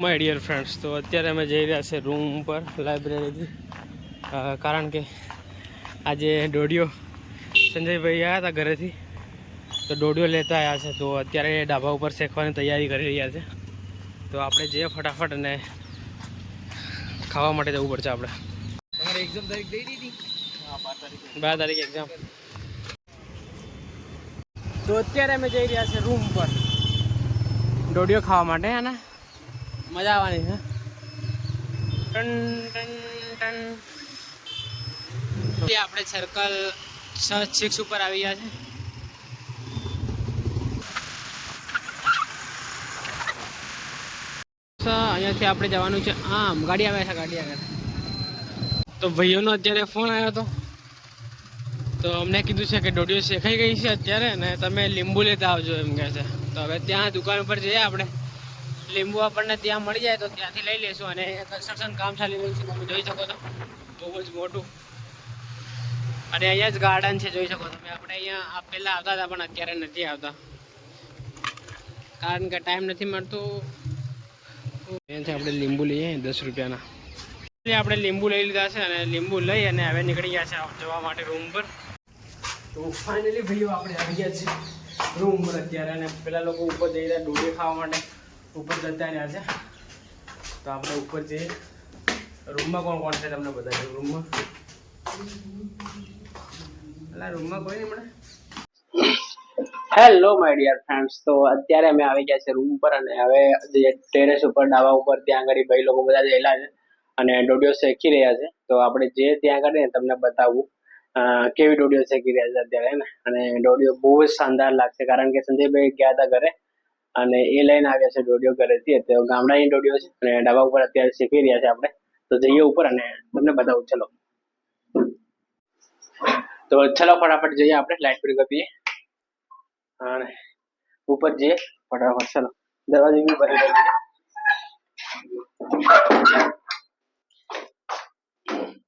My dear friends તો અત્યારે અમે જઈ રહ્યા છે રૂમ ઉપર લાઇબ્રેરીથી કારણ કે આજે દોઢિયો સંજયભાઈ આવ્યા હતા ઘરેથી. તો દોઢિયો લેતા આવ્યા છે. તો અત્યારે ડાબા ઉપર શેકવાની તૈયારી કરી રહ્યા છે. તો આપણે જઈએ ફટાફટ અને ખાવા માટે જવું પડશે આપણે. તમારે એક્ઝામ તારીખ દઈ દીધી? બાર તારીખે. એક્ઝામ તો અત્યારે અમે જઈ રહ્યા છે રૂમ પર. દોઢિયો ખાવા માટે અને મજા આવવાની છે ટન ટન ટન. આપણે સર્કલ છ સિક્સ ઉપર આવી ગયા છે. અહીંયાથી આપણે જવાનું છે. આમ, ગાડી આવે છે, ગાડી આગળ તો ભાઈઓનો અત્યારે ફોન આવ્યો હતો. તો અમને કીધું છે કે દોડીઓ શેખાઈ ગઈ છે અત્યારે ને તમે લીંબુ લેતા આવજો એમ કહે છે. તો હવે ત્યાં દુકાન ઉપર જઈએ આપણે. લીંબુ આપણને ત્યાં મળી જાય તો ત્યાંથી લઈ લેશું અને કન્સ્ટ્રક્શન કામ ચાલી રહ્યું છે, તમે જોઈ શકો છો. બહુ જ મોટું. અને અહીંયા જ ગાર્ડન છે, જોઈ શકો તમે. આપણે અહીંયા પહેલાં આવતા હતા, પણ અત્યારે નથી આવતા. કારણ કે ટાઈમ નથી મળતો. આપણે લીંબુ લઈએ દસ રૂપિયાના. આપણે લીંબુ લઈ લીધા છે અને લીંબુ લઈ અને હવે નીકળી ગયા છે જવા માટે રૂમ પર. તો ફાઇનલી ભાઈઓ આપણે આવી ગયા છીએ રૂમ પર અત્યારે અને પેલા લોકો ઉપર જઈ રહ્યા ડોડી ખાવા માટે. ઉપર જતા રહ્યા છે. તો આપણે ઉપર જઈએ. રૂમમાં કોણ કોણ છે તમને બધા રૂમમાં પેલા રૂમમાં કોઈ નહીં મળે? હેલો માય ડિયર ફ્રેન્ડ્સ તો અત્યારે અમે આવી ગયા છે રૂમ પર અને હવે જે ટેરેસ ઉપર ડાબા ઉપર, ત્યાં આગળ ભાઈ લોકો બધા જયેલા છે અને ડોડિયો શેકી રહ્યા છે. તો આપણે જે ત્યાં આગળ ને તમને બતાવું. કેવી ડોડિયો શેકી રહ્યા છે અત્યારે ને? અને ડોડિયો બહુ જ શાનદાર લાગશે. કારણ કે સંજયભાઈ ગયા હતા ઘરે અને એ લઈને આવ્યા છે ડોડિયો ઘરેથી. ગામડા ગામડાની ડોડિયો છે અને ડાબા ઉપર અત્યારે શેકી રહ્યા છે આપણે. તો જઈએ ઉપર અને તમને બતાવું. ચલો. તો ચલો, ફટાફટ જઈએ આપણે. લાઈટ પર ગપીએ અને ઉપર જઈએ ફટાફટ ચલો, દરવાજો બી ભરી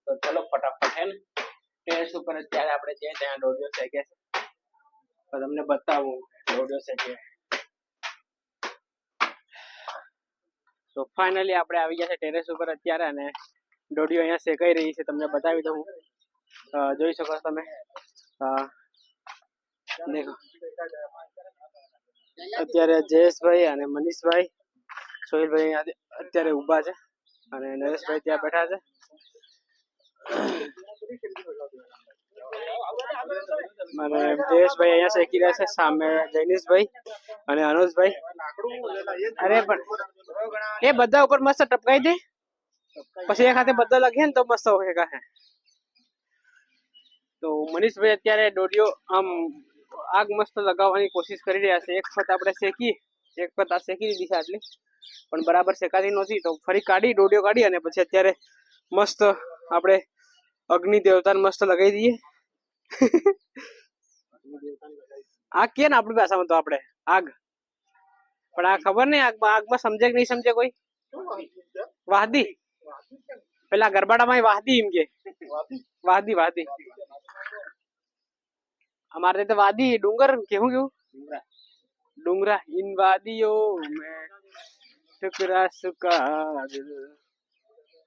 તો ચલો, ફટાફટ હે ને. ટેરેસ ઉપર અત્યારે આપણે જે ત્યાં દોડ્યો છે તો તમને બતાવું ડોડિયો કે. તો ફાઇનલી આપણે આવી ગયા છે ટેરેસ ઉપર અત્યારે અને ડોડિયો અહીંયા શેકાઈ રહી છે, તમને બતાવી દઉં. જોઈ શકો છો તમે. દેખો. અત્યારે જયેશભાઈ અને મનીષભાઈ. સોહિલભાઈ અત્યારે ઊભા છે અને નરેશભાઈ ત્યાં બેઠા છે. અને જયેશભાઈ અહીંયા શેકી રહ્યા છે, સામે જૈનિશભાઈ અને અનુજભાઈ. અરે પણ એ બધા ઉપર મસ્ત ટપકાઈ દે. પછી એક હાથે બધા લખીએ ને તો મસ્ત હોય તો મનીષભાઈ અત્યારે દોડીઓ આમ આગ મસ્ત લગાવવાની કોશિશ કરી રહ્યા છે. એક વખત આપણે શેકી એક વખત આ શેકી દીધી છે આટલી. પણ બરાબર શેકાતી નહોતી તો ફરી કાઢી દોડીઓ કાઢી અને પછી અત્યારે મસ્ત આપણે અગ્નિ દેવતાને મસ્ત લગાવી દઈએ. આગ કે ને આપણી ભાષામાં તો આપણે? આગ. પણ આ ખબર નહીં આગમાં આગમાં સમજે કે નહીં સમજે કોઈ? વાહદી. પેલા ગરબાડામાં વાહદી એમ કે. વાહદી વાહદી. हमारे तो वादी डूंगर क्यों क्यों डूंगरा। इन वादियों में ठुकरा सुका दिल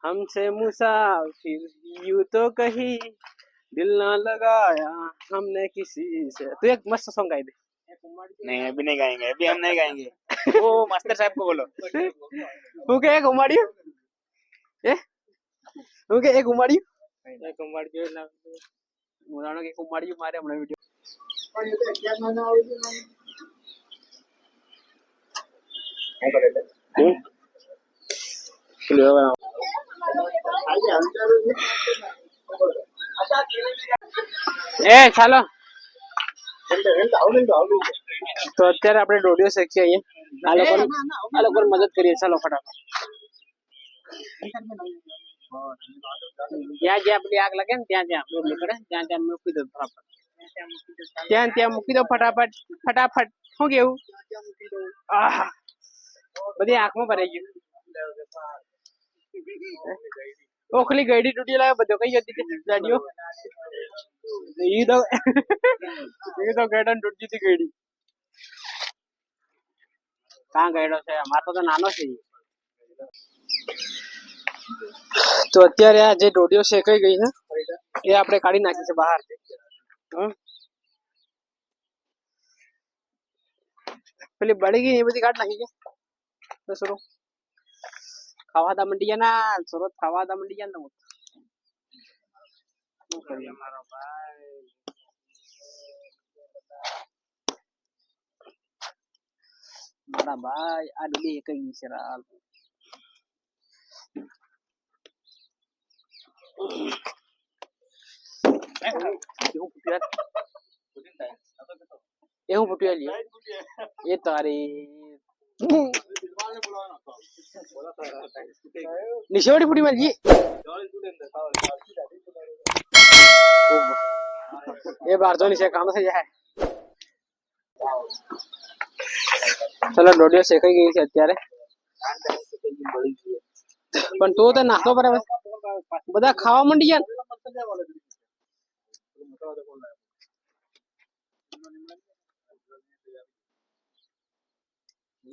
हमसे मुसाफिर यू तो कही दिल ना लगाया हमने किसी से। तो एक मस्त सॉन्ग गाई दे। नहीं अभी नहीं गाएँगे अभी हम नहीं गाएँगे। वो मास्टर साहब को बोलो। तू क्या एक उमाड़ियो? ए? तू क्या एक उमाड़ियो? एक उमाड़ियो ना। मुलानो के उमाड़ियो मारे हमने वीडियो। એ ચાલો. તો અત્યારે આપણે ડોડીઓ શીખીએ આ લોકો આ લોકો મદદ કરીએ. ચાલો ફટાફટ. જ્યાં જ્યાં આપણી આગ લાગે ને ત્યાં ત્યાં આપણે નીકળે ત્યાં ત્યાં મૂકી દો ફટાફટ. ત્યાં ત્યાં મૂકી દો ફટાફટ. ફટાફટ. શું કેવું? આહ. બધી આંખમાં ભરાઈ ગયું. ઓખલી ગઈડી તૂટી લાવ્યો બધો કઈ હતી? ગાડીઓ? ઈ તો ઈ તો ગેડન તૂટતી હતી ગઈડી કાં ગયડો છે? અમારો તો નાનો છે તો અત્યારે આ જે ડોડીઓ શેકાઈ ગઈ છે, એ આપણે કાઢી નાખી છે બહાર. પેલી બળી ગઈ એ બધી કાઢ નાખી છે. સુરો ખાવા તા મંડી ગયા ના સુરત ખાવા તા મંડી ગયા ને. શું કરીએ? મારો ભાઈ મારા ભાઈ આ ડોલી એક જ છે રાલ. યાર? એવું ફૂટ્યું યાર એ તારી. નિશેવડી ફૂટી મારી એ બાર તો નીચે કામ થઈ જાય. ચલો ડોડીઓ શેખાઈ ગઈ છે અત્યારે. પણ તું તો નાસ્તો બરાબર બધા ખાવા માંડી ગયા ને.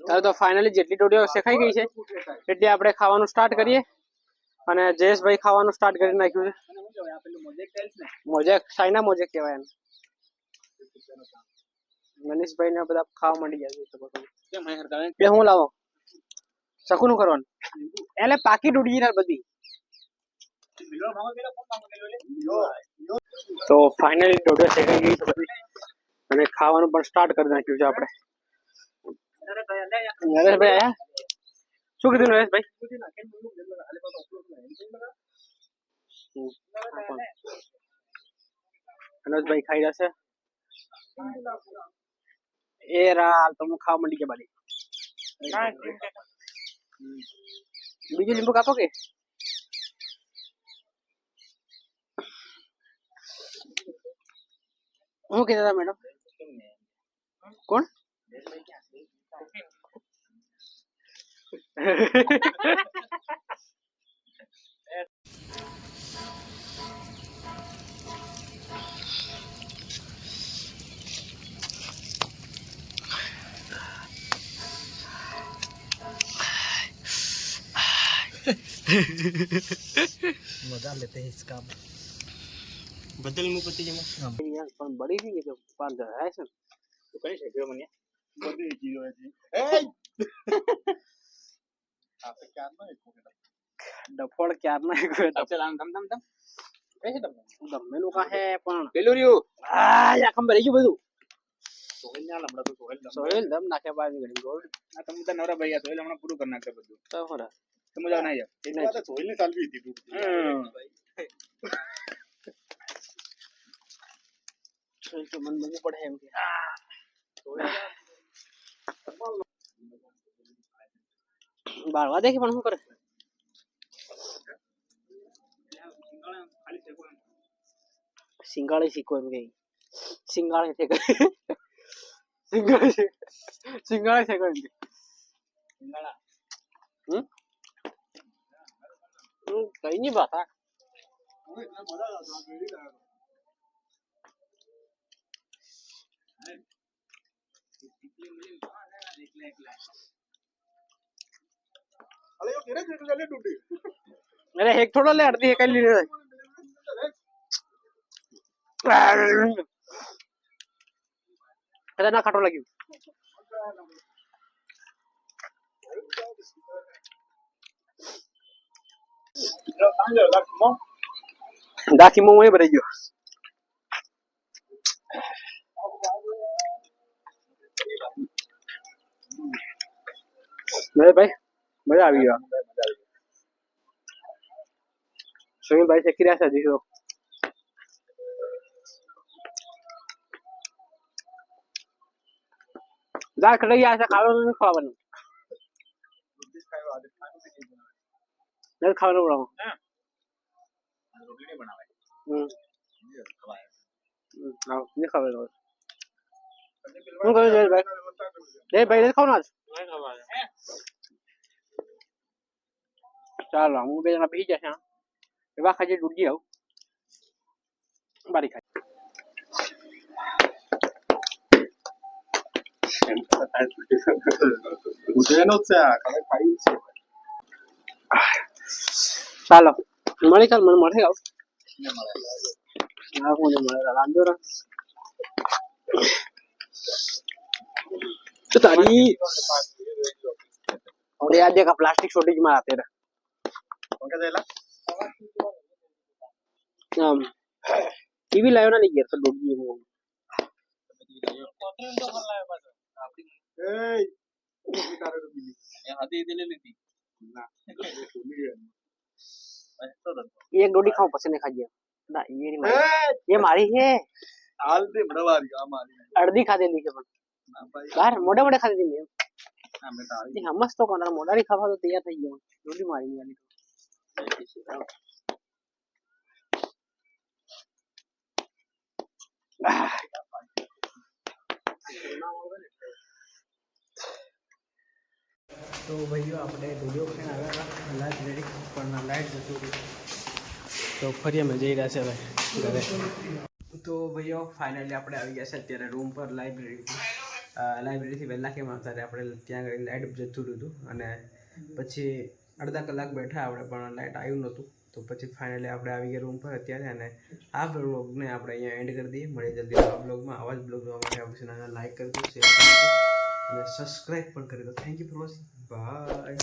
તારે તો ફાઇનલી જેટલી ડોડીઓ શેખાઈ ગઈ છે એટલી આપણે ખાવાનું સ્ટાર્ટ કરીએ. અને જયેશભાઈ ખાવાનું સ્ટાર્ટ કરી નાખ્યું છે. મોજેક સાઈના મોજેક કહેવાય એને. મનીષભાઈ ને બધા ખાવા માંડી ગયા છે બે હું લાવો? શકુનું કરવાનું. એટલે પાકી ડૂડી ના બધી. તો ફાઇનલી ડોડીઓ શેકાઈ ગઈ અને ખાવાનું પણ સ્ટાર્ટ કરી નાખ્યું છે આપણે. નરેશભાઈ આયા શું કીધું નરેશભાઈ હમ. મનોજભાઈ ખાઈ જશે એ રાલ તો હું ખાવા માંડી ગયા બાલી બીજું લીંબુ કાપો કે હું કહેતા હતા મેડમ કોણ मजा लेते हैं इस काम बदल में पति जमा यार पण बड़ी भी है पार जा है सर तो कहीं से क्यों मन यार बड़ी जीरो है जी ए ડફોડ ક્યાર ના ગમેલું કાહે પણ? પેલું રહ્યું આ આખમ ભરી ગયું બધું. સોહેલ ને હમણાં તો સોહેલ દમ સોહેલ દમ નાખે બાર નીકળી ગોળ આ તમે તો નવરા ભાઈ સોહેલ હમણાં પૂરું કરી બધું. તો હોરા તમે જાવ ના જાવ એટલે આ સોહેલ ને ચાલવી હતી સોહેલ તો મન મન પડે એમ કે. બાળવા દેખી પણ શું કરે સિંગાળે શીખો એમ કે સિંગાળે છે સિંગાળે છે સિંગાળે છે એમ કે કઈ ની વાત આ લે અડધી એક જ લીધો અરે ના ખાટો લાગ્યું દાખી મો એ ભરાઈ ગયો મેરે ભાઈ મજા આવી ગયો સુનિલભાઈ શેકી રહ્યા છે હજી દાળ કઢાઈ ગયા છે ખાવાનું નથી ખાવાનું. નથી ખાવાનું બનાવો રોટલી બનાવે. હમ. હમ, હા, નહીં ખાવાનું. શું કહ્યું જયેશભાઈ? જયેશભાઈ નથી ખાવાનું. ચાલો હું બે જણા બેસી જશે હા એવા ખાજે ડૂડી આવ બારી ખાય ઉજેનો છે આ કને ખાઈ છે ચાલો મળે ચાલ મને મળે આવ હા કોને મળે રાંધો રા તો તારી और यार देखा प्लास्टिक शॉर्टेज में आते रहे ઓકે દેલા આમ TV લાવ્યો ના ઘેર તો ડોગી એમ એક ડોડી ખાઉં પછી નહીં ખાજે ના એ મારી એ મારી છે હાલ તે બરાબર આ મારી અડધી ખાધેલી છે પણ બહાર મોઢે મોઢે ખાધેલી મેં હા મે તારી હમસ તો કોના મોઢારી ખાવા તો તૈયાર થઈ ગયો ડોડી મારી વાલી તો ભાઈઓ આપણે વીડિયો ખાઈને આવ્યા હતા. લાઈટ રેડી પણ લાઇટ જતું હતું તો ફરી અમે જઈ રહ્યા છે ભાઈ ઘરે. તો ભાઈઓ ફાઇનલી આપણે આવી ગયા છે અત્યારે રૂમ પર લાઇબ્રેરી લાઇબ્રેરીથી વહેલા કેમ આવતા આપણે ત્યાં આગળ લાઇટ જતું હતું અને પછી અડધા કલાક બેઠા આપણે પણ લાઇટ આવ્યું નહોતું. તો પછી ફાઇનલી આપણે આવી ગયા રૂમ પર અત્યારે અને આ બ્લોગને આપણે અહીંયા એન્ડ કરી દઈએ. મળીએ જલ્દી આ બ્લોગમાં આવા જ બ્લોગ જોવા માટે. આવશે લાઈક કરી દો શેર કરજો અને સબસ્ક્રાઈબ પણ કરી દો. Thank you for watching Bye.